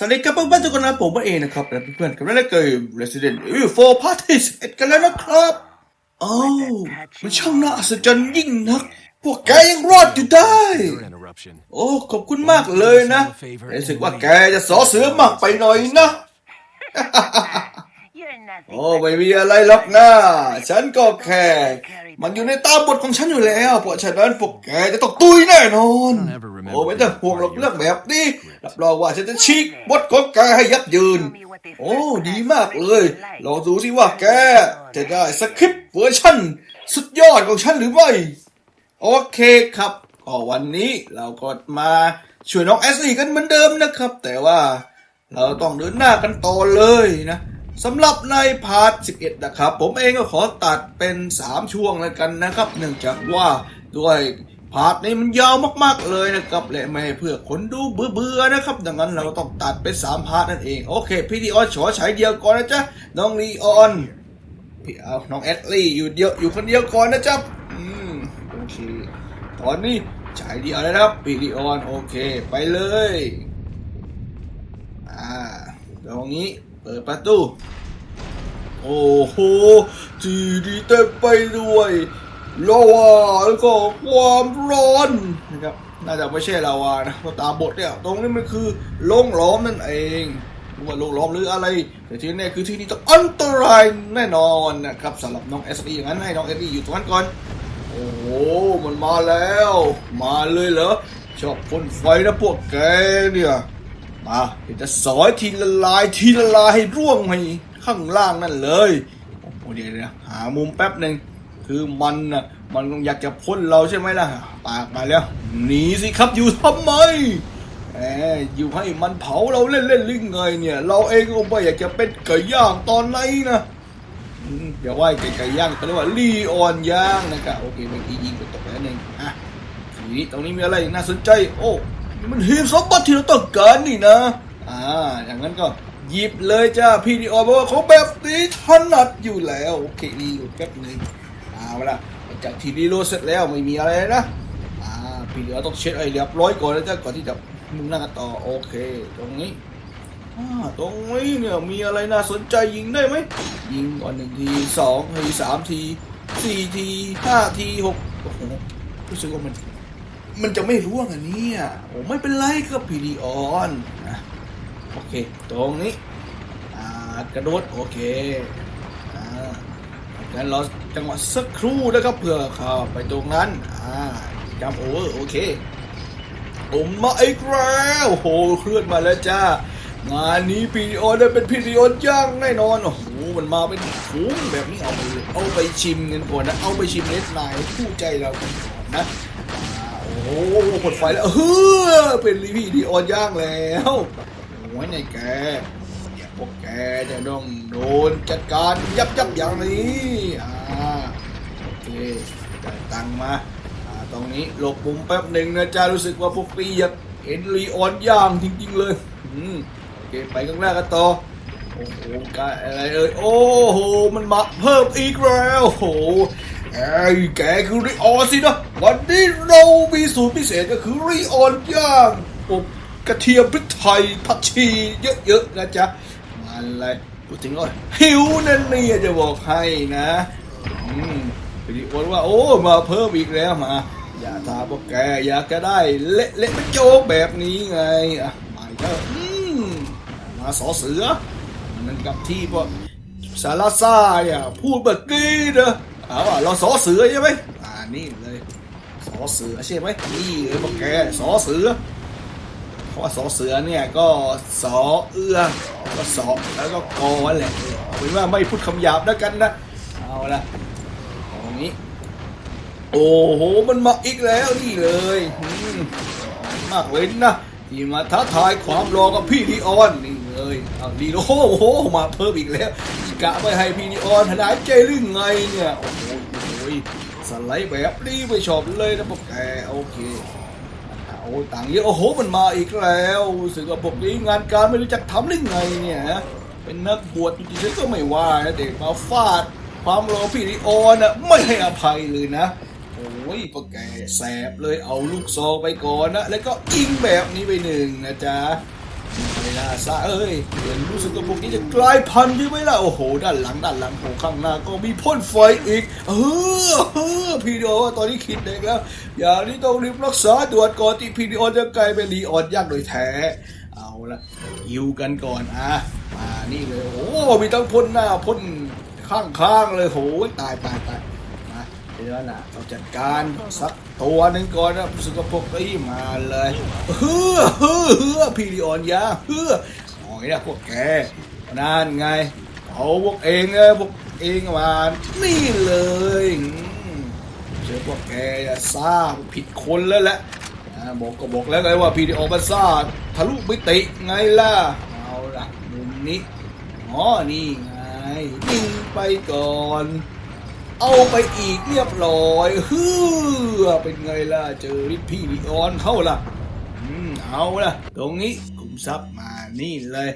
สวัสดีครับเพื่อนๆทุกคนนะผมว่าเองนะครับและเพื่อนๆกับเล่นเกม Resident Evil 4 Part ที่11กันแล้วนะครับโอ้าวมันช่างน่าอัศจรรย์ยิ่งนัก พวกแกยังรอดอยู่ได้ Your interruption. โอ้ ขอบคุณมากเลยนะรู้สึกว่าแกจะสอเสือมากไปหน่อยนะ โอ้ไม่มีอะไรหรอกนะฉันก็แค่ มันอยู่ในตามบทของฉันอยู่แล้ว เพราะฉะนั้นพวกแกจะต้องตุยแน่นอน โอ้ไม่ต้องห่วงหรอกเรื่องแบบนี้ รับรองว่าฉันจะฉีกบทของแกให้ยับยืน โอ้ดีมากเลย ลองดูสิว่าแก จะได้สคริปต์เวอร์ชันสุดยอดของฉันหรือไม่ โอเคครับก็วันนี้เราก็มาช่วยน้องแอสลี่กันเหมือนเดิมนะครับ แต่ว่าเราต้องเดินหน้ากันต่อเลยนะ สำหรับในพาร์ท 11 นะครับ ผมเองก็ขอตัดเป็น 3 ช่วงแล้วกันนะครับ เนื่องจากว่าด้วยพาร์ทนี้มันยาวมากๆเลยนะครับและไม่ให้เพื่อคนดูเบื่อๆนะครับ ดังนั้นเราต้องตัดเป็น 3 พาร์ทนั่นเอง โอเค พี่ดีออนขอฉายเดียวก่อนนะจ๊ะ น้องลีออนพี่เอาน้องแอดลี่อยู่เดียวอยู่คนเดียวก่อนนะจ๊ะ อืมโอเคตอนนี้ฉายเดียวแล้วนะครับปีลีออนโอเค ไปเลย อ่าตรงนี้ ปิดประตู โอ้โหจีดีเต็มไปด้วยลาวาแล้วก็ความร้อนนะครับ น่าจะไม่ใช่ลาวานะเพราะตามบทเนี่ย ตรงนี้มันคือโล่งล้อมนั่นเองว่าโล่งล้อมหรืออะไร แต่ที่แน่คือที่นี่ต้องอันตรายแน่นอนนะครับสำหรับน้องเอสอย่างนั้นให้น้องเอสอยู่ตรงนั้นก่อน โอ้โห มันมาแล้ว มาเลยเหรอชอบพ่นไฟนะพวกแกเนี่ย มาเดี๋ยวจะสอยทีละลายทีละลายให้ร่วงไปข้างล่างนั่นเลยโอ้โหเดี๋ยวนะหามุมแป๊บหนึ่งคือมันน่ะมันคงอยากจะพ่นเราใช่ไหมล่ะ ปากมาแล้วหนีสิครับอยู่ทำไมแหมอยู่ให้มันเผาเราเล่นๆหรือไงเนี่ย เราเองก็ไม่อยากจะเป็นไก่ย่างตอนไหนนะอืมเดี๋ยวว่าไก่ไก่ย่างก็เรียกว่าลีออนย่างนะครับโอเคเมื่อกี้ยิงไปตกแล้วหนึ่งอะทีนี้ตรงนี้มีอะไรน่าสนใจ โอ้ มันหีบสมบัติที่เราต้องการนี่นะ อ่า อย่างนั้นก็หยิบเลยจ้าพี่ดีออบอกว่าเขาแบบนี้ถนัดอยู่แล้ว โอเครีอยู่แป๊บหนึงเอาละหลังจากที่รีโหลดเสร็จแล้วไม่มีอะไรนะ อ่า พี่ดีออต้องเช็ดไอ้เรียบร้อยก่อนนะจ้าก่อนที่จะมุ่งหน้าต่อโอเค ตรงนี้อ่าตรงนี้เนี่ยมีอะไรน่าสนใจยิงได้ไหมยิงก่อนหนึ่งทีสองทีสามทีสี่ทีห้าทีหกโอ้โหรู้สึกว่ามัน มันจะไม่ร่วงอันนี้อะโอ้ไม่เป็นไรครับพีดีออนนะโอเค ตรงนี้อ่ากระโดด โอเคอ่างั้นรอจังหวะสักครู่นะครับเพื่อเข้าไปตรงนั้นอ่าจำโอเวอร์โอเคผมมาอีกแล้วโอ้โหเคลื่อนมาแล้วจ้างานนี้พีดีโอได้เป็นพีดีโอนย่างแน่นอนโอ้โหมันมาเป็นถุงแบบนี้เอาไปเอาไปชิมกันก่อนนะเอาไปชิมเน็ตนายผู้ใจเรากันก่อนนะ โอ้โหมดไฟแล้วเฮ้อเป็นพีดีโอนย่างแล้วโอ้ยไงแกอย่าพวกแกจะต้องโดนจัดการยับยับอย่างนี้อ่าโอเคจ่ายตังมาอ่าตรงนี้หลบมุมแป๊บหนึ่งนะจ๊ะรู้สึกว่าพวกปีอยากเห็นลีออนย่างจริง ๆ เลยอืมโอเคไปข้างหน้ากันต่อโอ้โหกายอะไรเอ่ยโอ้โหมันมาเพิ่มอีกแล้วโอ้โห ไอ้แกคือลีออนสินะ วันนี้เรามีสูตรพิเศษก็คือลีออนย่างอบกระเทียมพริกไทยผักชีเยอะๆนะจ๊ะมาเลยพูดถึงว่าหิวนั่นนี่จะบอกให้นะอืมพี่ดิโอนว่าโอ้มาเพิ่มอีกแล้วมา อย่าทาพวกแกอยากจะได้เละเละไม่โจกแบบนี้ไงอะมาอีกแล้วอืมมาสอเสือมันกับที่พวกสารซ่าเนี่ยพูดเมื่อกี้นะ เอาว่าเราสอเสือใช่ไหมอ่านี่เลยสอเสือใช่ไหมนี่เลยพวกแกสอเสือเพราะว่าสอเสือเนี่ยก็สอเอื้อก็สอแล้วก็กอแหละเอาเป็นว่าไม่พูดคำหยาบแล้วกันนะเอาละตรงนี้ โอ้โหมันมาอีกแล้วนี่เลยมมากเลยนะที่มาท้าทายความรอกับพี่ดีออนนี่เลยเอาดีโอ้โหมาเพิ่มอีกแล้ว กะไม่ให้พี่ดีออนหายใจหรือไงเนี่ย โอ้โหโอ้โหสไลด์แบบนี้ไม่ชอบเลยนะพวกแกโอเคโอ้ต่างเยอะโอ้โหมันมาอีกแล้วสึกว่าพวกนี้งานการไม่รู้จักทำได้ไงเนี่ยเป็นนักบวชจริงๆก็ไม่ว่านะเด็กมาฟาดความรอพี่ดิออนน่ะไม่ให้อภัยเลยนะโอ้ยพวกแกแสบเลยเอาลูกซองไปก่อนนะแล้วก็ยิงแบบนี้ไปหนึ่งนะจ๊ะ ไม่น่าซะเอ้ยเห็นรู้สึกว่าพวกนี้จะกลายพันธุ์ใช่ไหมล่ะ โอ้โห ด้านหลังด้านหลังโอ้ข้างหน้าก็มีพ่นไฟอีก เออเออพี่ดีโอว่าตอนนี้คิดเด็กแล้ว อย่างนี้ต้องรีบรักษาด่วนก่อนที่พี่ดีโอจะกลายเป็นลีออนยักษ์โดยแท้ เอาละยิวกันก่อนอะมานี่เลย โอ้มีทั้งพ่นหน้าพ่นข้างๆเลยโหตายตายตาย เดี๋ยวนะต้องจัดการสักตัวหนึ่งก่อนนะสึกว่าพกนี้มาเลยเฮ้อเฮ้อเฮ้อพี่ดีออนยาเฮ้อโอยนะพวกแกนั่นไงเอาพวกเองเลยพวกเองมานี่เลยเจอพวกแกจะซ่าผิดคนแล้วแหละบอกก็บอกแล้วไงว่าพีดีโอมาซ่าทะลุมิติไงล่ะ เอาล่ะมุมนี้อ๋อนี่ไงยิงไปก่อน เอาไปอีกเรียบร้อยฮือเป็นไงล่ะ เจอริพี่ลีออนเข้าล่ะ อืม เอาล่ะ ตรงนี้คุมทรัพย์มานี่เลย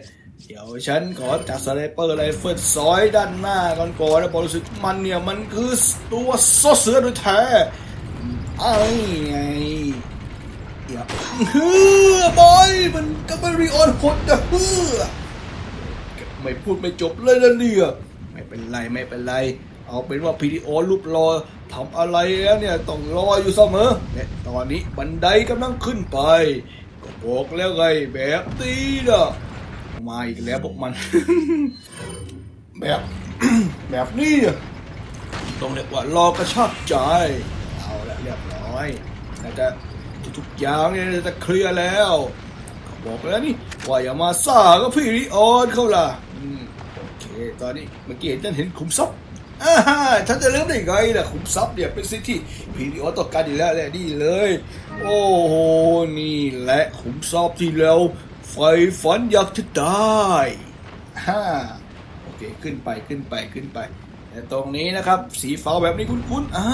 เดี๋ยวฉันขอจัดสไนเปอร์ไรเฟิลซอยด้านหน้าก่อนก่อนแล้วบอรู้สึกมันเนี่ย มันคือตัวโซเสือโดยแท้ไอ้ไงเดี๋ยวฮือบอยมันก็ไม่รีออนคนจะเฮือไม่พูดไม่จบเลยนะเนี่ย ไม่เป็นไรไม่เป็นไร เอาเป็นว่าพีดีโอรูปรอทำอะไรแล้วเนี่ยต้องรออยู่เสมอและตอนนี้บันไดกำลังขึ้นไป ก็บอกแล้วไงแบบนี้นะมาอีกแล้วพวกมัน แบบแบบนี้ต้องเรียกว่ารอกระชากใจ เอาละเรียบร้อยน่จะทุกอย่างเนี่ยจะเคลียร์แล้วก็บอกแล้วนี่ว่าอย่ามาซ่าก็พี่ริออนเขาล่ะโอเค ตอนนี้เมื่อกี้เห็นฉันเห็นขุมทรัพย์ ฉันจะเริ่มได้ไงล่ะขุมทรัพย์เนี่ยเป็นสิ่งที่พี่ริออนต้องการอยู่แล้วแหละนี่เลย โอ้โห นี่แหละขุมทรัพย์ที่เราใฝ่ฝันอยากจะได้ฮ่าโอเคขึ้นไปขึ้นไปขึ้นไป แต่ตรงนี้นะครับ สีฟ้าแบบนี้คุ้นๆอ่า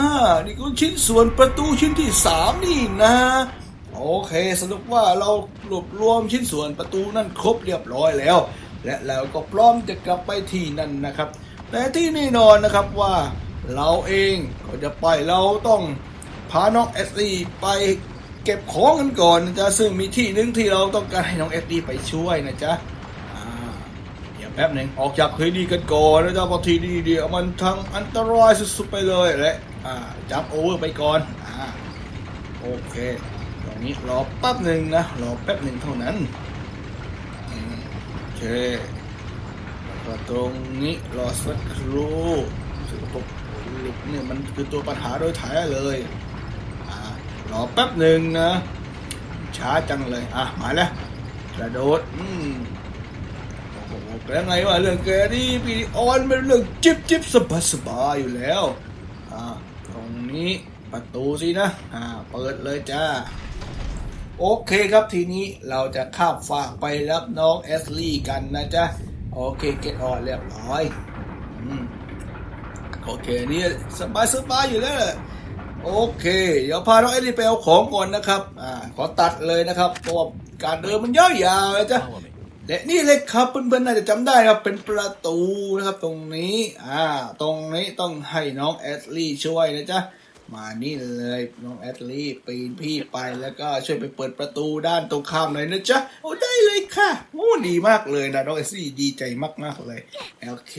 นี่ก็ชิ้นส่วนประตูชิ้นที่สามนี่นะโอเคสรุปว่าเรารวบรวมชิ้นส่วนประตูนั่นครบเรียบร้อยแล้ว และเราก็พร้อมจะกลับไปที่นั่นนะครับ แต่ที่แน่นอนนะครับว่าเราเองก็จะไปเราต้องพาน้องเอสซีไปเก็บของกันก่อนนะจ๊ะซึ่งมีที่หนึ่งที่เราต้องการให้น้องเอสซีไปช่วยนะจ๊ะเดี๋ยวแป๊บหนึ่งออกจากพื้นที่กันก่อนนะจ๊ะเพราะทีนี้เดี๋ยวมันทั้งอันตรายสุดๆไปเลยและจับโอเวอร์ไปก่อนอโอเคตรงนี้รอแป๊บหนึ่งนะรอแป๊บหนึ่งเท่านั้นโอเค ก็ตรงนี้รอสักครู่สกว่าพวกหล็กเนี่ยมันคือตัวปัญหาโดยแท้เลยอ่ารอแป๊บหนึ่งนะ ช้าจังเลยอะมาแล้วกระโดดอืมโอ้โหแล้วไงวะเรื่องแกนี่พี่ออนเป็นเรื่องจิบจิบสบายสบายอยู่แล้วอ่าตรงนี้ประตูสินะอ่าเปิดเลยจ้าโอเคครับทีนี้เราจะข้ามฝากไปรับน้องแอสลี่กันนะจ๊ะ โอเคเก็ตออนเรียบร้อยอืมโอเคนี่สบายสบายอยู่แล้วแหละโอเค เดี๋ยวพาน้องแอสลี่ไปเอาของก่อนนะครับอ่าขอตัดเลยนะครับเพราะว่าการเดินมันยาวๆเลยจ้ะและนี่เลยครับเพื่อนๆน่าจะจำได้ครับเป็นประตูนะครับตรงนี้อ่าตรงนี้ต้องให้น้องแอดลี่ช่วยนะจ๊ะ มานี่เลยน้องแอดลี่ปีนพี่ไปแล้วก็ช่วยไปเปิดประตูด้านตรงข้ามหน่อยนะจ๊ะโอ้ได้เลยค่ะโอ้ดีมากเลยนะน้องแอดลี่ดีใจมากๆเลยโอเค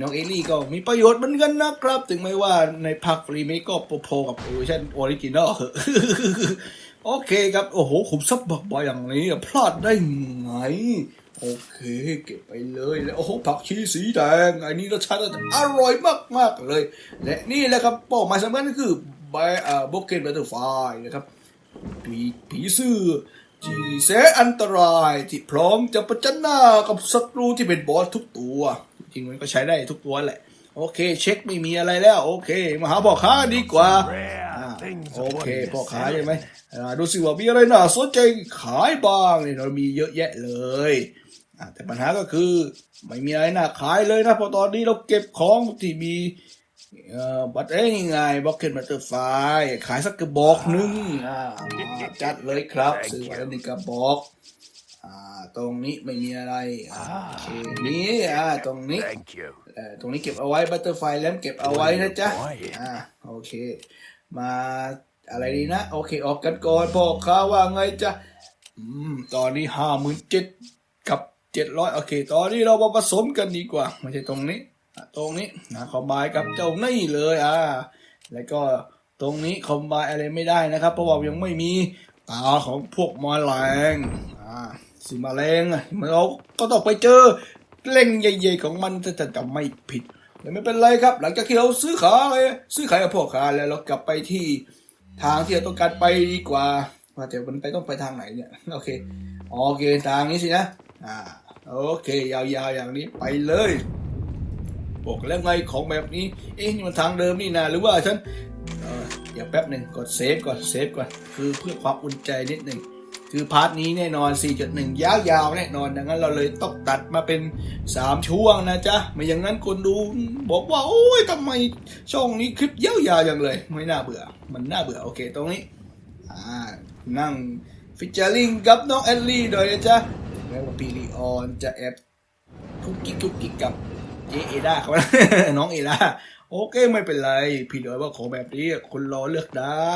น้องเอลลี่ก็มีประโยชน์เหมือนกันนะครับ ถึงแม้ว่าในภาครีเมคก็โพอๆกับเวอร์ชันออริจินอลโอเคครับ โอ้โหขุมทรัพย์บักบอยอย่างนี้ พลาดได้ไง โอเค เก็บไปเลยแล้วโอ้โหผักชีสีแดงอันนี้รสชาติอร่อยมากๆเลย และนี่แหละครับเป้าหมายสำคัญก็คือใบอ่าบกเกนบัตเตอร์ไฟนะครับผีผีเสื้อที่แสนอันตรายที่พร้อมจะประจันหน้ากับศัตรูที่เป็นบอสทุกตัว จริงๆมันก็ใช้ได้ทุกตัวแหละ โอเค เช็คไม่มีอะไรแล้ว โอเค มาหาพ่อค้าดีกว่าอ่าโอเคพ่อค้าใช่ไหมอ่าดูสิว่ามีอะไรน่าสนใจขายบ้างเนี่ยเรามีเยอะแยะเลยอ่า แต่ปัญหาก็คือไม่มีอะไรน่าขายเลยนะเพราะตอนนี้เราเก็บของที่มีเอ่อบัตรเอ้ยยังไงบล็อกเก็ตบัตเตอร์ไฟขายสักกระบอกหนึงอ่าจัดเลยครับซื้อมาแล้วหนึ่งกระบอกอ่าตรงนี้ไม่มีอะไรอ่าโอเคนี่อ่าตรงนี้ Thank you. เอ่อตรงนี้เก็บเอาไว้บัตเตอร์ไฟแลมเก็บเอาไว้นะจ๊ะโอ้ยอ่าโอเค มาอะไรดีนะ โอเค ออกกันก่อนพ่อค้าว่าไงจ๊ะอืมตอนนี้ห้าหมื่นเจ็ดกับ เจ็ดร้อยโอเค ตอนนี้เรามาผสมกันดีกว่า ไม่ใช่ตรงนี้ ตรงนี้นะคอมไบกับเจ้านี่เลยอ่าแล้วก็ตรงนี้คอมไบอะไรไม่ได้นะครับ เพราะว่ายังไม่มีตาของพวกแมลงอ่าสิแมลงอะเราก็ต้องไปเจอเล่งใหญ่ๆของมันจะจะไม่ผิดแต่ไม่เป็นไรครับ หลังจากที่เราซื้อขายซื้อขายกับพวกค้าแล้วเรากลับไปที่ทางที่เราต้องการไปดีกว่าว่าแต่มันไปต้องไปทางไหนเนี่ยโอเคโอเคทางนี้สินะอ่า โอเค ยาวๆอย่างนี้ไปเลยบอกแล้วไงของแบบนี้ เอ๊ะนี่มันทางเดิมนี่นะหรือว่าฉันเออเดี๋ยวแป๊บหนึ่งกดเซฟก่อนเซฟก่อนคือเพื่อความอุ่นใจนิดหนึ่งคือพาร์ทนี้แน่นอน 4.1 ยาวๆแน่นอน ดังนั้นเราเลยต้องตัดมาเป็น 3 ช่วงนะจ๊ะ ไม่อย่างนั้นคนดูบอกว่า โอ้ยทำไมช่องนี้คลิปยาวๆอย่างเลย ไม่น่าเบื่อ มันน่าเบื่อ โอเค ตรงนี้ อ่า นั่งฟิชเจอร์ลิงกับน้องแอลลี่โดยนะจ๊ะ แม้ว่าปีลีออนจะแอบคุกกิ๊กคุกกิ๊กกับเจเอด้าเขานะน้องเอด้าโอเคไม่เป็นไร พี่เดยว่าของแบบนี้คนรอเลือกได้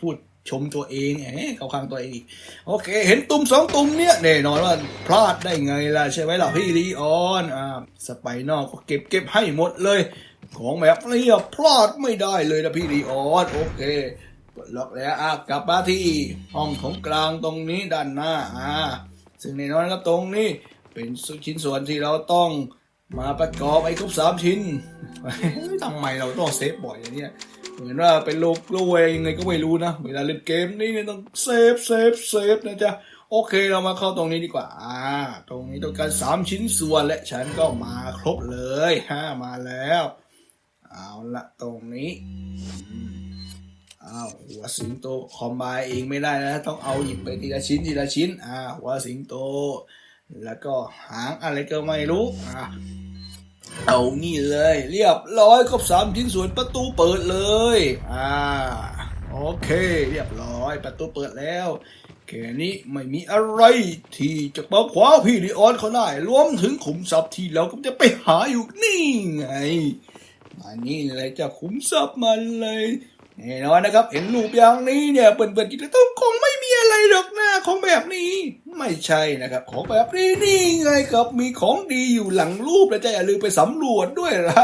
พูดชมตัวเองแหมเข้าข้างตัวเองอีก โอเค เห็นตุ่มสองตุ่มเนี่ยแน่นอนว่าพลาดได้ไงล่ะใช่ไหมล่ะพี่ลีออนอ่าสไปนอกก็เก็บเก็บให้หมดเลย ของแบบนี้พลาดไม่ได้เลยนะพี่ลีออนโอเคปลดล็อกแล้วอะกลับมาที่ห้องของกลางตรงนี้ด้านหน้าอ่า ซึ่งแน่นอนครับตรงนี้เป็นชิ้นส่วนที่เราต้องมาประกอบไอ้ครบสามชิ้นทำไมเราต้องเซฟบ่อยอย่างเนี้ยเหมือนว่าเป็นโลกโลเวยังไงก็ไม่รู้นะ เวลาเล่นเกมนี่เนี่ยต้องเซฟเซฟเซฟนะจ๊ะโอเคเรามาเข้าตรงนี้ดีกว่าอ่า ตรงนี้ต้องการสามชิ้นส่วนและฉันก็มาครบเลยห้ามาแล้ว เอาละตรงนี้ อ้าวหัวสิงโตคอมไบเองไม่ได้นะ ต้องเอาหยิบไปทีละชิ้นทีละชิ้น อ่า หัวสิงโต แล้วก็หางอะไรก็ไม่รู้ อ่าเอานี่เลย เรียบร้อยครบสามชิ้นส่วนประตูเปิดเลย อ่า โอเค เรียบร้อยประตูเปิดแล้วแค่นี้ไม่มีอะไรที่จะมาขวาพี่ดิออนเขาได้ รวมถึงขุมทรัพย์ที่เราก็จะไปหาอยู่นี่ไง มานี่เลยจะขุมทรัพย์มันเลย แน่นอนนะครับ เห็นรูปอย่างนี้เนี่ยเปิ่นๆกินต้องคงไม่มีอะไรหรอกนะของแบบนี้ ไม่ใช่นะครับ ของแบบนี้นี่ไงครับมีของดีอยู่หลังรูปแล้วจะอย่าลืมไปสำรวจด้วยละ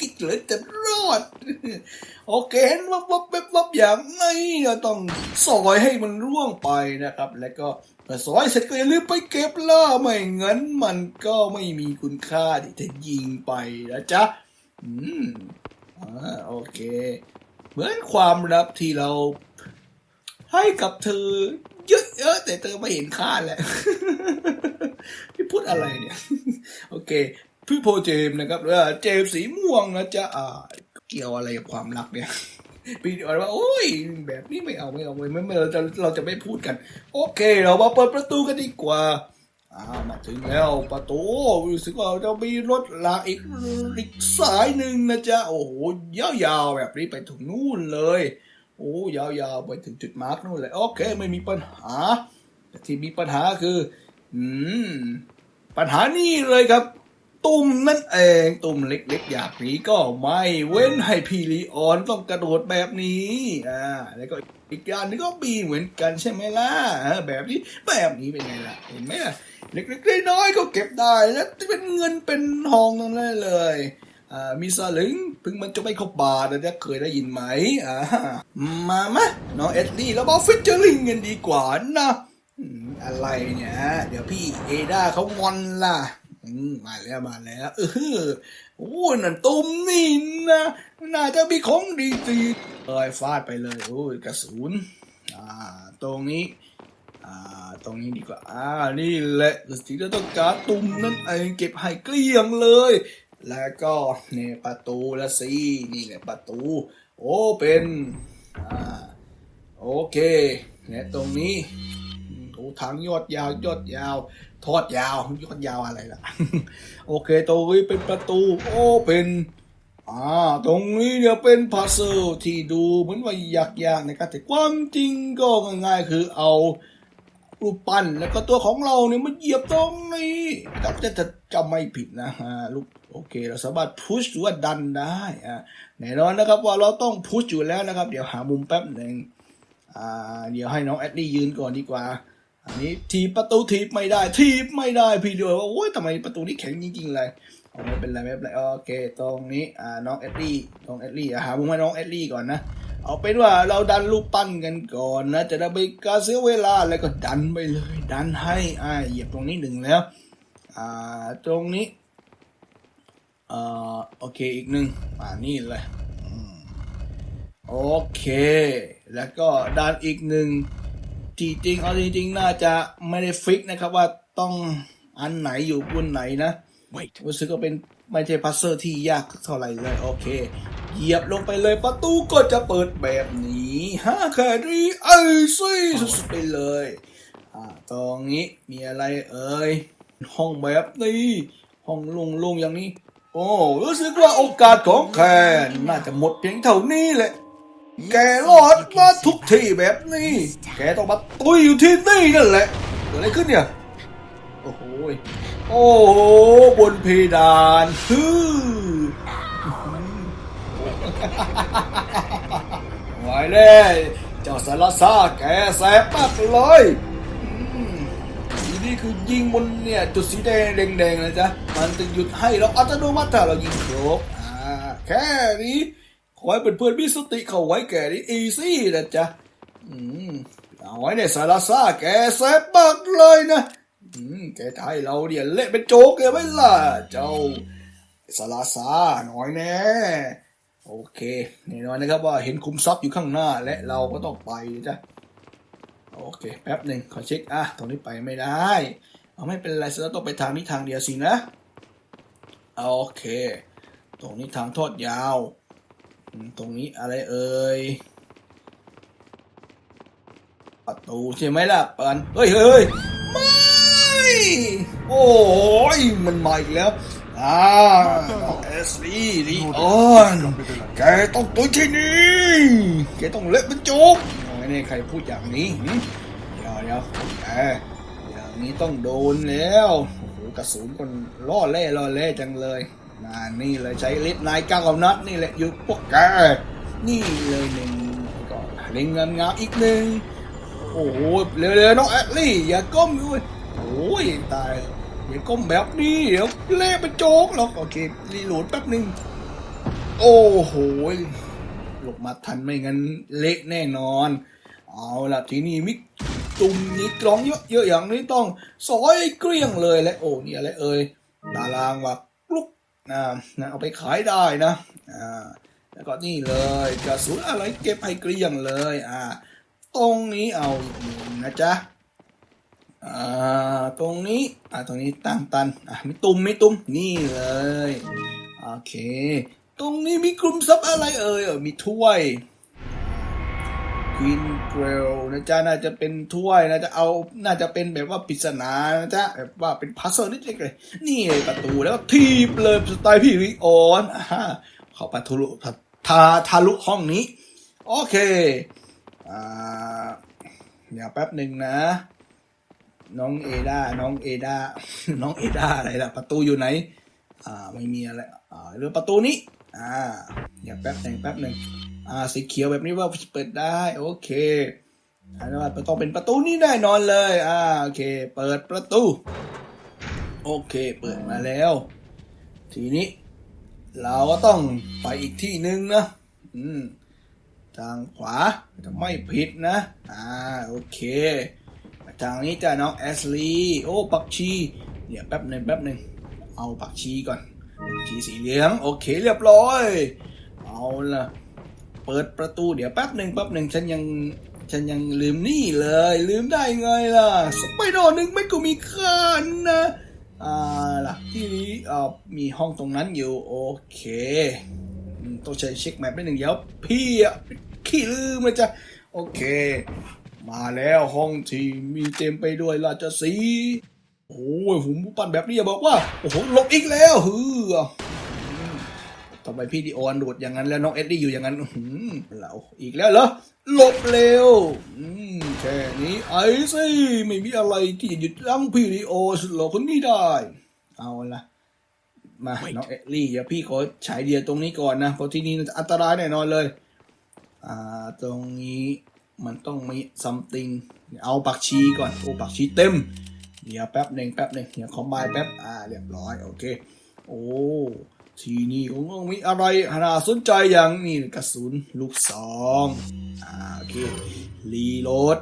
คิดเหลือจะรอด โอเคเห็นวับวับวับวับอย่างนี้ต้องซอยให้มันร่วงไปนะครับ แล้วก็พอซอยเสร็จก็อย่าลืมไปเก็บล่าไม่งั้นมันก็ไม่มีคุณค่าที่จะยิงไปนะจ๊ะอืมอ่าโอเค เหมือนความรักที่เรา ให้กับเธอ เยอะๆแต่เธอไม่เห็นค่าแหละพี่พูดอะไรเนี่ย โอเคพี่โพเจมส์นะครับเออเจมส์สีม่วงนะจ๊ะอ่าเกี่ยวอะไรกับความรักเนี่ยพี่บอกว่าโอ้ยแบบนี้ไม่เอาไม่เอาไม่ไม่เราจะเราจะไม่พูดกัน โอเค เรามาเปิดประตูกันดีกว่า อ่ามาถึงแล้วประตูรู้สึกว่าจะมีรถหลากอีกอีกสายหนึ่งนะจ๊ะ โอ้โหยาวๆแบบนี้ไปถึงนู่นเลย โอ้ยาวๆไปถึงจุดมาร์กนู่นเลย โอเคไม่มีปัญหา แต่ที่มีปัญหาคือ อืม ปัญหานี่เลยครับ ตุ่มนั่นเองตุ่มเล็กๆอย่างนี้ก็ไม่เว้นให้พี่ลีออนต้องกระโดดแบบนี้อ่าแล้วก็ อีกอย่างนึงก็มีเหมือนกันใช่ไหมล่ะแบบนี้แบบนี้เป็นไงล่ะเห็นไหมล่ะเล็กๆน้อยๆก็เก็บได้แล้วเป็นเงินเป็นทองนั้นเลยมีสลึงพิ่งมันจะไม่ครบบาทนะจะเคยได้ยินไหมอ่ามามน้องเอ็ดดี้แล้วมาฟิชเจอริงกันดีกว่านะอืมอะไรเนี่ย เดี๋ยวพี่เอด้าเขางอนล่ะมาแล้วมาแล้วเออ โอ้ยนั่นตุ้มนี่นะน่าจะมีของดีจีเอ้ยฟาดไปเลยโอ้ยกระสุนอ่าตรงนี้อ่าตรงนี้ดีกว่าอ่านี่แหละสิ่งที่ต้องการตุ่มนั่นเองเก็บให้เกลี้ยงเลย แล้วก็เนี่ยประตูละสินี่แหละประตู โอ้เป็นอ่าโอเคเนี่ยตรงนี้โอ้ทางยอดยาวยอดยาว ทอดยาวยอดยาวอะไรล่ะ โอเคตรงนี้เป็นประตู โอ้เป็นอ่าตรงนี้เนี่ยวเป็นพัซเซิลที่ดูเหมือนว่ายากๆนะครับแต่ความจริงก็ง่ายๆคือเอารูปปั้นแล้วก็ตัวของเราเนี่ยมันเหยียบตรงนี้ครับจะจะจำไม่ผิดนะอ่าลูกโอเค เราสามารถพุชหรือว่าดันได้อ่าแน่นอนนะครับว่าเราต้องพุชอยู่แล้วนะครับ เดี๋ยวหามุมแป๊บหนึ่งอ่าเดี๋ยวให้น้องแอดดี้ยืนก่อนดีกว่า อันนี้ทีประตูทีไม่ได้ ทีไม่ได้พี่ด้วยว่าโอ้ยทำไมประตูนี้แข็งจริงๆเลยเอาไม่เป็นไรไม่เป็นไรโอเค ตรงนี้อ่าน้องเอ็ดลี่น้องเอ็ดลี่หามุมให้น้องเอ็ดลี่ก่อนนะเอาเป็นว่าเราดันลูกปั้นกันก่อนนะ จะได้ไม่กาเสียเวลาแล้วก็ดันไปเลย ดันให้อ่าเหยียบตรงนี้หนึ่งแล้วอ่าตรงนี้อ่าโอเคอีกหนึ่งอ่านี่เลยโอเค แล้วก็ดันอีกหนึ่ง จริงๆเอาจริงๆน่าจะไม่ได้ฟิกนะครับว่าต้องอันไหนอยู่บนไหนนะ Wait. รู้สึกว่าเป็นไม่ใช่พัซเซอร์ที่ยากเท่าไหร่เลยโอเค เหยียบลงไปเลยประตูก็จะเปิดแบบนี้ฮะแค่นี้ไอ้ซี่สุดๆไปเลยอ่าตรงนี้มีอะไรเอ่ยห้องแบบนี้ ห้องโล่งๆอย่างนี้ โอ้รู้สึกว่าโอกาสของแกน่าจะหมดเพียงเท่านี้แหละ แกรอดมาทุกที่แบบนี้ แกต้องมาตุยอยู่ที่นี่นั่นแหละ เกิดอะไรขึ้นเนี่ย โอ้โห โอ้โห บนเพดานฮือไหวเลยเจ้าสารซาแกแสบมากเลยทีนี้คือยิงบนเนี่ย จุดสีแดงแดงๆนะจ๊ะ มันจะหยุดให้เราอัตโนมัติถ้าเรายิงครบอ่าแค่นี้ ขอให้เพื่อนมีสติเข้าไว้แก่นี้อีซี่นะจ๊ะอืมเอาไว้ในสารซาแกแสบมากเลยนะอืมแกไทยเราเนี่ยเละเป็นโจ๊กเลยไหมล่ะ เจ้าสารซาหน่อยแน่โอเคแน่นอนนะครับว่าเห็นคุมทรัพย์อยู่ข้างหน้าและเราก็ต้องไปจ้ะโอเคแป๊บหนึ่งขอเช็คอะตรงนี้ไปไม่ได้ เอาไม่เป็นไรเราต้องไปทางนี้ทางเดียวสินะโอเค ตรงนี้ทางทอดยาว ตรงนี้อะไรเอ่ยประตูใช่ไหมล่ะเปันเฮ้ยเฮ้ยไม่โอ้ยมันมาอีกแล้วอ่าเอสลีลีออนแกต้องตัวที่นี่แกต้องเละเป็นจ๊กไม่ได้ใครพูดอย่างนี้เดี๋ยวเดี๋ยวแกอย่างนี้ต้องโดนแล้วโอ้โหกระสุนคนล่อเล่ล่อเล่จังเลย มานี่เลยใช้ลิตนายเก้านัดนี่แหละอยู่พวกแกนี่เลยหนึ่งก็เล็งเงามๆอีกหนึ่งโอ้โหเร็วๆน้องแอดลี่อย่าก้มด้วยโอ้ยตายอย่าก้มแบบนี้เดี๋ยวเละเป็นโจ๊กหรอกโอเครีโหลดแป๊บหนึ่งโอ้โหหลบมาทันไม่งั้นเละแน่นอน เอาล่ะทีนี้มิกตุ่มนี้กลองเยอะๆอย่างนี้ต้องซอยเกลี้ยงเลยและโอ้นี่อะไรเอ่ยตารางว่ากลุก นะนะเอาไปขายได้นะอ่าแล้วก็นี่เลยกระสุนอะไรเก็บให้เกลี้ยงเลยอ่าตรงนี้เอาอีกหนึ่งนะจ๊ะอ่าตรงนี้อ่าตรงนี้ตั้งตันอ่ามีตุ่มมีตุ่มนี่เลยโอเค ตรงนี้มีกลุ่มซับอะไรเอ่ยมีถ้วย ควีนเกรลนะจ๊ะน่าจะเป็นถ้วยนะจะเอาน่าจะเป็นแบบว่าปริศนานะจ๊ะแบบว่าเป็นพัซเซิลนิดๆเลย นี่ประตูแล้วทีบเลยสไตล์พี่วิออนเขาไปทะลุทาทะลุห้องนี้ โอเคอ่าเดี๋ยวแป๊บหนึ่งนะ น้องเอดาน้องเอดาน้องเอดาอะไรล่ะ ประตูอยู่ไหน อ่าไม่มีอะไรอ่าเรือประตูนี้อ่าเดี๋ยวแป๊บหนึ่งแป๊บหนึ่ง อ่าสีเขียวแบบนี้ว่าเปิดได้โอเคอันนั้ว่าต้องเป็นประตูนี้แน่นอนเลยอ่าโอเค เปิดประตู โอเค เปิดมาแล้ว ทีนี้ เราก็ต้องไปอีกที่หนึ่งนะอืมทางขวาจะไม่ผิดนะ อ่าโอเคทางนี้จะน้องแอสลีโอ้ปักชีเดี๋ยวแป๊บหนึ่งแป๊บหนึ่งเอาปักชีก่อนปักชีสีเหลือง โอเคเรียบร้อย เอาละ เปิดประตูเดี๋ยวแป๊บหนึ่งแป๊บหนึ่งฉันยังฉันยังลืมนี่เลย ลืมได้ไงล่ะสไปโดหนึ่งไม่ก็มีค่านะอ่าล่ะที่นี้อ่ามีห้องตรงนั้นอยู่โอเคต้องใช้เช็คแมปนิดหนึ่งเดี๋ยวพี่อะขี้ลืมเลยจ้ะโอเค มาแล้วห้องที่มีเต็มไปด้วยราชสีโอ้ยผมปั้นแบบนี้อย่าบอกว่า โอ้โหลบอีกแล้วฮือ ทำไมพี่ดีโออันโดดอย่างนั้นแล้วน้องเอ็ดดี้อยู่อย่างนั้นอื้อหือเราอีกแล้วเหรอหลบเร็วอืมแค่นี้ไอ้สิไม่มีอะไรที่จะหยุดยั้งพี่ดีโอสุดหล่อคนนี้ได้ เอาละมาน้องเอ็ดดี้เดี๋ยวพี่ขอฉายเดียวตรงนี้ก่อนนะเพราะที่นี่น่าจะอันตรายแน่นอนเลย อ่าตรงนี้มันต้องมี something เอาปักชีก่อนโอ้ปักชีเต็มเดี๋ยวแป๊บหนึ่งแป๊บหนึ่งเดี๋ยวคอมไบแป๊บอ่าเรียบร้อยโอเค โอ้ ทีนี้คงต้องมีอะไรน่าสนใจอย่างนี่กระสุนลูกซองอ่าโอเครีโหลด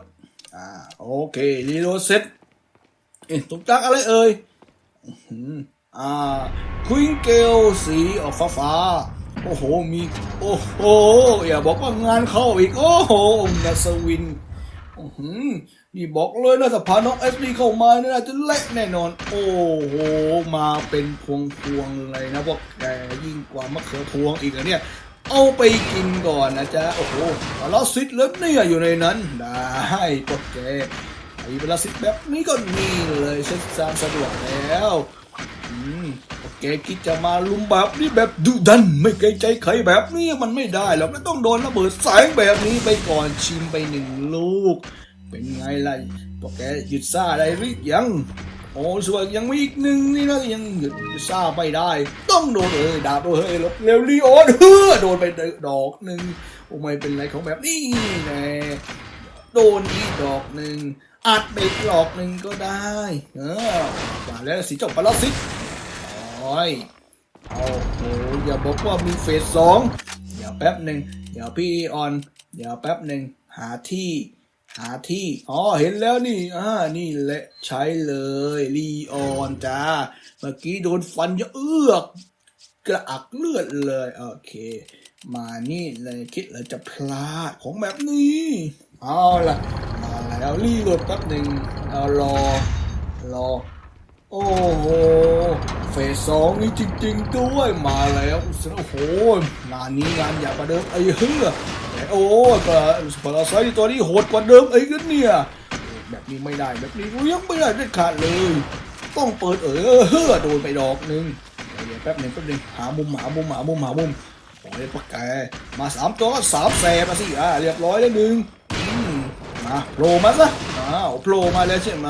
อ่าโอเครีโหลดเสร็จเอ๊ะตกลาอะไรเอ่ยอ่าควิงเกลสีออกฟ้าฟ้าโอ้โหมีโอ้โหอย่าบอกว่างานเข้าอีกโอ้โหนัสวินอือ นี่บอกเลยนะถ้าน้องเอสดีเข้ามาเนี่ยจะเละแน่นอน โอ้โห มาเป็นพวงพวงเลยนะพวกแกยิ่งกว่ามะเขือพวงอีกอะเนี่ยเอาไปกินก่อนนะจ๊ะ โอ้โหปลาซิดเลิศเนี่ยอยู่ในนั้น ได้พวกแกไอ้ปลาซิดแบบนี้ก็นี่เลยเส้นทางสะดวกแล้วอืมโอเคคิดจะมาลุมแบบนี้แบบดุดัน ไม่เกรงใจใครแบบนี้มันไม่ได้หรอกมันต้องโดนระเบิดแสงแบบนี้ไปก่อนชิมไปหนึ่งลูก เป็นไงล่ะพวกแกหยุดซ่าได้หรือยัง โอ้ส่วนยังมีอีกหนึ่งนี่นะยังหยุดซ่าไม่ได้ ต้องโดนเอ้ยดาบเฮ้ยลบเร็วลีโอนเฮ้อโดนไปดอกหนึ่งโอ้ไม่เป็นไรของแบบนี้แน่โดนอีกดอกหนึ่งอัดไปอีกดอกหนึ่งก็ได้ เออมาแล้วสีจบปลาซิโอ้ยเอาโหอย่าบอกว่ามีเฟสสองเดี๋ยวแป๊บหนึ่งเดี๋ยวพี่ออน เดี๋ยวแป๊บหนึ่งหาที่ หาที่ อ๋อ เห็นแล้วนี่ อ่า นี่แหละใช้เลยลีออนจ้า เมื่อกี้โดนฟันเยอะเอือก กระอักเลือดเลย โอเค มานี่เลยคิดเลยจะพลาดของแบบนี้ เอาล่ะ มาแล้วรีโหลดแป๊บหนึ่งเอารอ รอ โอ้โห เฟสสองนี่จริง ๆ ด้วย มาแล้วโอ้โหงานนี้งานใหญ่กว่าเดิมไอ้เฮ้ยแต่ โอ้ก็สปาร์ไซต์ตัวนี้โหดกว่าเดิมไอ้กันเนี่ยแบบนี้ไม่ได้แบบนี้เลี้ยงไม่ได้เด็ดขาดเลย ต้องเปิดเออเฮ้อโดนไปดอกหนึ่งเดี๋ยวแป๊บหนึ่งแป๊บหนึ่งหามุมหามุมหามุมหามุมโอ้ยปะแกมาสามตัวก็สามแสบมาสิอ่าเรียบร้อยแล้วหนึ่งมาโผล่มาซะอ้าวโผล่มาแล้วใช่ไหม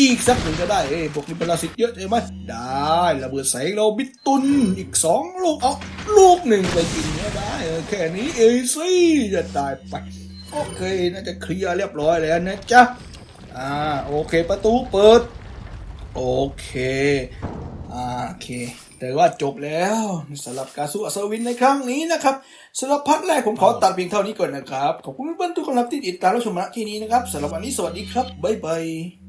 อีกสักหนึ่งก็ได้เอ้พวกนี้เป็นราสิตเยอะใช่ไหมได้ระเบิดแสงเราบิดตุนอีกสองลูกเอาลูกหนึ่งไปกิน แค่นี้เองสิจะตายไปโอเคน่าจะเคลียร์เรียบร้อยแล้วนะจ๊ะอ่าโอเคประตูเปิด โอเคอ่าโอเคแต่ว่าจบแล้วสำหรับการสู้อัศวินในครั้งนี้นะครับสำหรับพัทแรกผมขอตัดเพียงเท่านี้ก่อนนะครับ ขอบคุณเพื่อนๆทุกคนครับที่ติดตามรับชมณที่นี้นะครับสำหรับวันนี้สวัสดีครับบ๊ายบาย